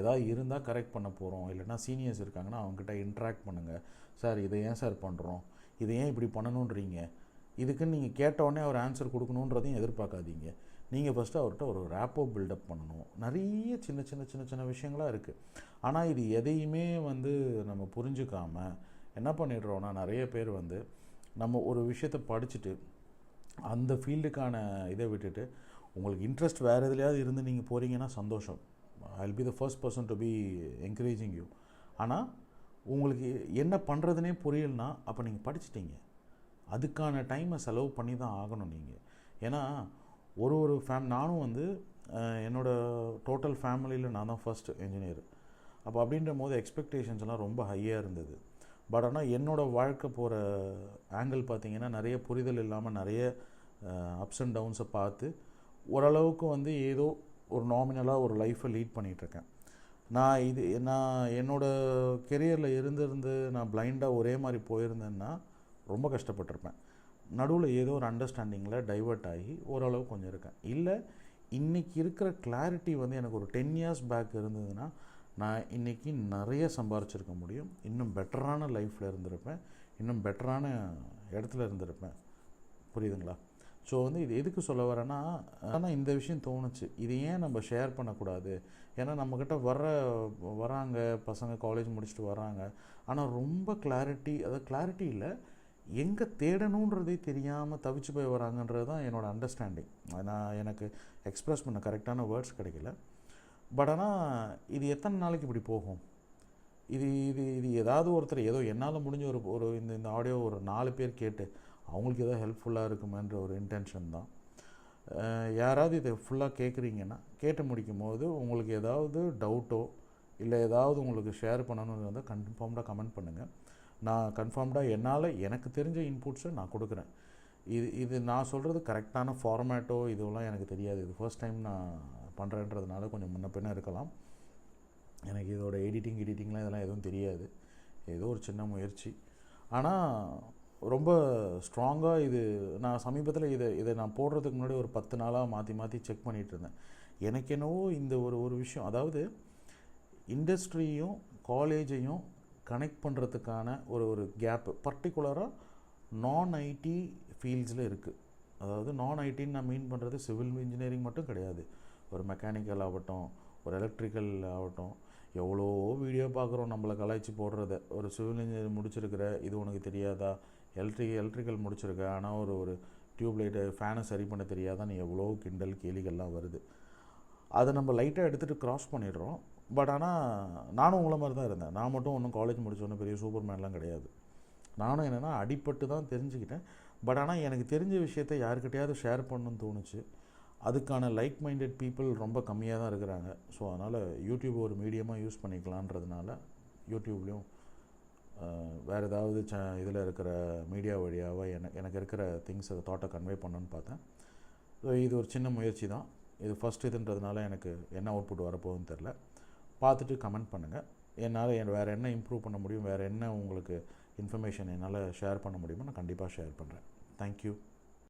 ஏதாவது இருந்தால் கரெக்ட் பண்ண போகிறோம் இல்லைன்னா சீனியர்ஸ் இருக்காங்கன்னா அவங்ககிட்ட இன்ட்ராக்ட் பண்ணுங்கள் சார் இதை ஏன் சார் பண்ணுறோம் இதை ஏன் இப்படி பண்ணணுன்றீங்க இதுக்குன்னு நீங்கள் கேட்டவுடனே அவர் ஆன்சர் கொடுக்கணுன்றதையும் எதிர்பார்க்காதீங்க. நீங்கள் ஃபஸ்ட்டு அவர்கிட்ட ஒரு ரேப்போ பில்டப் பண்ணணும். நிறைய சின்ன சின்ன சின்ன சின்ன விஷயங்களாக இருக்குது ஆனால் இது எதையுமே வந்து நம்ம புரிஞ்சுக்காமல் என்ன பண்ணிடுறோன்னா நிறைய பேர் வந்து நம்ம ஒரு விஷயத்தை படிச்சுட்டு அந்த ஃபீல்டுக்கான இதை விட்டுட்டு உங்களுக்கு இன்ட்ரெஸ்ட் வேறு எதுலையாவது இருந்து நீங்கள் போகிறீங்கன்னா சந்தோஷம். I will be the first person to be encouraging you ஆனால் உங்களுக்கு என்ன பண்ணுறதுனே புரியலனா அப்போ நீங்கள் படிச்சிட்டீங்க. அதுக்கான டைமை செலவு பண்ணி தான் ஆகணும் நீங்கள் ஏன்னா ஒரு ஒரு ஃபேம் நானும் வந்து என்னோடய டோட்டல் ஃபேமிலியில் நான் தான் ஃபர்ஸ்ட் என்ஜினியர் அப்போ அப்படின்ற போது எக்ஸ்பெக்டேஷன்ஸ் எல்லாம் ரொம்ப ஹையாக இருந்தது. பட் ஆனால் என்னோடய வாழ்க்கை போகிற ஆங்கிள் பார்த்திங்கன்னா நிறைய புரிதல் இல்லாமல் நிறைய அப்ஸ் அண்ட் டவுன்ஸை பார்த்து ஓரளவுக்கு வந்து ஏதோ ஒரு நாமினலாக ஒரு லைஃப்பை லீட் பண்ணிகிட்ருக்கேன் நான் இது நான் என்னோடய கெரியரில் இருந்திருந்து நான் பிளைண்டாக ஒரே மாதிரி போயிருந்தேன்னா ரொம்ப கஷ்டப்பட்டிருப்பேன். நடுவில் ஏதோ ஒரு அண்டர்ஸ்டாண்டிங்கில் டைவர்ட் ஆகி ஓரளவு கொஞ்சம் இருக்கேன். இல்லை இன்றைக்கி இருக்கிற கிளாரிட்டி வந்து எனக்கு ஒரு டென் இயர்ஸ் பேக் இருந்ததுன்னா நான் இன்றைக்கி நிறைய சம்பாரிச்சிருக்க முடியும். இன்னும் பெட்டரான லைஃப்பில் இருந்திருப்பேன். இன்னும் பெட்டரான இடத்துல இருந்திருப்பேன். புரியுதுங்களா? ஸோ வந்து இது எதுக்கு சொல்ல வரேன்னா ஆனால் இந்த விஷயம் தோணுச்சு. இது ஏன் நம்ம ஷேர் பண்ணக்கூடாது? ஏன்னா நம்மக்கிட்ட வர்ற வராங்க பசங்க காலேஜ் முடிச்சுட்டு வராங்க ஆனால் ரொம்ப கிளாரிட்டி அதாவது கிளாரிட்டி இல்லை எங்கே தேடணுன்றதே தெரியாமல் தவிச்சு போய் வராங்கன்றது தான் என்னோடய அண்டர்ஸ்டாண்டிங் நான் எனக்கு எக்ஸ்ப்ரெஸ் பண்ண கரெக்டான வேர்ட்ஸ் கிடைக்கல. பட் ஆனால் இது எத்தனை நாளைக்கு இப்படி போகும்? இது இது இது ஏதாவது ஒருத்தர் ஏதோ என்னால் முடிஞ்ச ஒரு ஒரு இந்த இந்த ஆடியோ ஒரு நாலு பேர் கேட்டு அவங்களுக்கு ஏதோ ஹெல்ப்ஃபுல்லாக இருக்குமேன்ற ஒரு இன்டென்ஷன் தான். யாராவது இதை ஃபுல்லாக கேட்குறீங்கன்னா கேட்டு முடிக்கும் போது உங்களுக்கு ஏதாவது டவுட்டோ இல்லை ஏதாவது உங்களுக்கு ஷேர் பண்ணணுன்றதை இருந்தால் கன்ஃபார்ம்டாக கமெண்ட் பண்ணுங்கள் நான் கன்ஃபார்ம்டாக என்னால் எனக்கு தெரிஞ்ச இன்புட்ஸை நான் கொடுக்குறேன். இது இது நான் சொல்கிறது கரெக்டான ஃபார்மேட்டோ இதுவெல்லாம் எனக்கு தெரியாது. இது ஃபர்ஸ்ட் டைம் நான் பண்ணுறேன்றதுனால கொஞ்சம் முன்ன பின்ன இருக்கலாம். எனக்கு இதோட எடிட்டிங் எடிட்டிங்லாம் இதெல்லாம் எதுவும் தெரியாது. ஏதோ ஒரு சின்ன முயற்சி. ஆனால் ரொம்ப ஸ்ட்ராங்காக இது நான் சமீபத்தில் இதை இதை நான் போடுறதுக்கு முன்னாடி ஒரு பத்து நாளாக மாற்றி மாற்றி செக் பண்ணிகிட்டு இருந்தேன். எனக்கு என்னவோ இந்த ஒரு ஒரு விஷயம் அதாவது இண்டஸ்ட்ரியும் காலேஜையும் கனெக்ட் பண்ணுறதுக்கான ஒரு ஒரு கேப்பு பர்டிகுலராக நான் ஐடி ஃபீல்ட்ஸில் இருக்குது அதாவது நான் ஐடின்னு நான் மீன் பண்ணுறது சிவில் இன்ஜினியரிங் மட்டும் கிடையாது. ஒரு மெக்கானிக்கல் ஆகட்டும் ஒரு எலக்ட்ரிக்கல் ஆகட்டும் எவ்வளோ வீடியோ பார்க்குறோம் நம்மளை கலாய்ச்சி போடுறத. ஒரு சிவில் இன்ஜினியர் முடிச்சிருக்கிற இது உனக்கு தெரியாதா? எலக்ட்ரிக் எலக்ட்ரிக்கல் முடிச்சிருக்க ஆனால் ஒரு ஒரு டியூப்லைட்டு ஃபேனை சரி பண்ண தெரியாதான்னு எவ்வளோ கிண்டல் கேலிகள்லாம் வருது. அதை நம்ம லைட்டாக எடுத்துகிட்டு க்ராஸ் பண்ணிடுறோம். பட் ஆனால் நானும் உங்களை மாதிரி தான் இருந்தேன். நான் மட்டும் ஒன்றும் காலேஜ் முடிச்சோன்னு பெரிய சூப்பர் மேன்லாம் கிடையாது. நானும் என்னென்னா அடிப்பட்டு தான் தெரிஞ்சுக்கிட்டேன். பட் ஆனால் எனக்கு தெரிஞ்ச விஷயத்தை யாருக்கிட்டையாவது ஷேர் பண்ணணும்னு தோணுச்சு. அதுக்கான லைக் மைண்டட் பீப்புள் ரொம்ப கம்மியாக தான் இருக்கிறாங்க. ஸோ அதனால் யூடியூப் ஒரு மீடியமாக யூஸ் பண்ணிக்கலான்றதுனால யூடியூப்லேயும் வேறு ஏதாவது ச இதில் இருக்கிற மீடியா வழியாக எனக்கு எனக்கு இருக்கிற திங்ஸ் அதை தாட்டை கன்வே பண்ணணுன்னு பார்த்தேன். ஸோ இது ஒரு சின்ன முயற்சி தான். இது ஃபஸ்ட் இதுன்றதுனால எனக்கு என்ன அவுட்புட் வரப்போகுதுன்னு தெரில பார்த்துட்டு கமெண்ட் பண்ணுங்கள் என்னால் என் வேறு என்ன இம்ப்ரூவ் பண்ண முடியும் வேறு என்ன உங்களுக்கு இன்ஃபர்மேஷன் என்னால் ஷேர் பண்ண முடியுமோ நான் கண்டிப்பாக ஷேர் பண்ணுறேன் தேங்க்யூ